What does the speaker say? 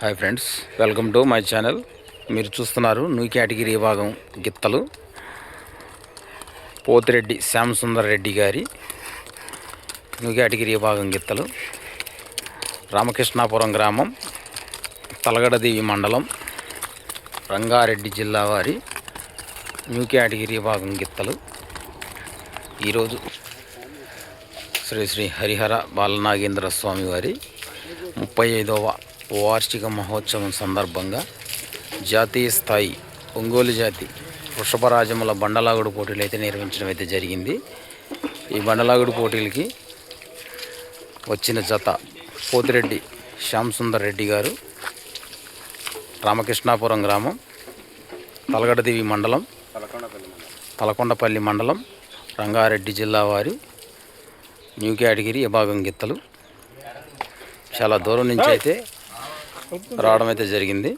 Hi friends welcome to my channel మీరు చూస్తున్నారు new category విభాగం గిత్తలు. పోతిరెడ్డి శ్యామసుందర్ రెడ్డి గారి న్యూ కేటగిరీ విభాగం గిత్తలు. రామకృష్ణాపురం గ్రామం తలగడదేవి మండలం రంగారెడ్డి జిల్లా వారి న్యూ కేటగిరీ విభాగం గిత్తలు. ఈరోజు శ్రీ శ్రీ హరిహర బాలనాగేంద్ర స్వామి వారి ముప్పై ఐదవ వార్షిక మహోత్సవం సందర్భంగా జాతీయ స్థాయి ఒంగోలు జాతి వృషభరాజముల బండలాగుడు పోటీలు అయితే నిర్వహించడం అయితే జరిగింది. ఈ బండలాగుడు పోటీలకి వచ్చిన జత పోతిరెడ్డి శ్యామ్ సుందర్ రెడ్డి గారు రామకృష్ణాపురం గ్రామం తలగడదేవి మండలం తలకొండపల్లి మండలం రంగారెడ్డి జిల్లా వారి న్యూ కేటగిరీ విభాగం గిత్తలు. చాలా దూరం నుంచి అయితే రావడం అయితే జరిగింది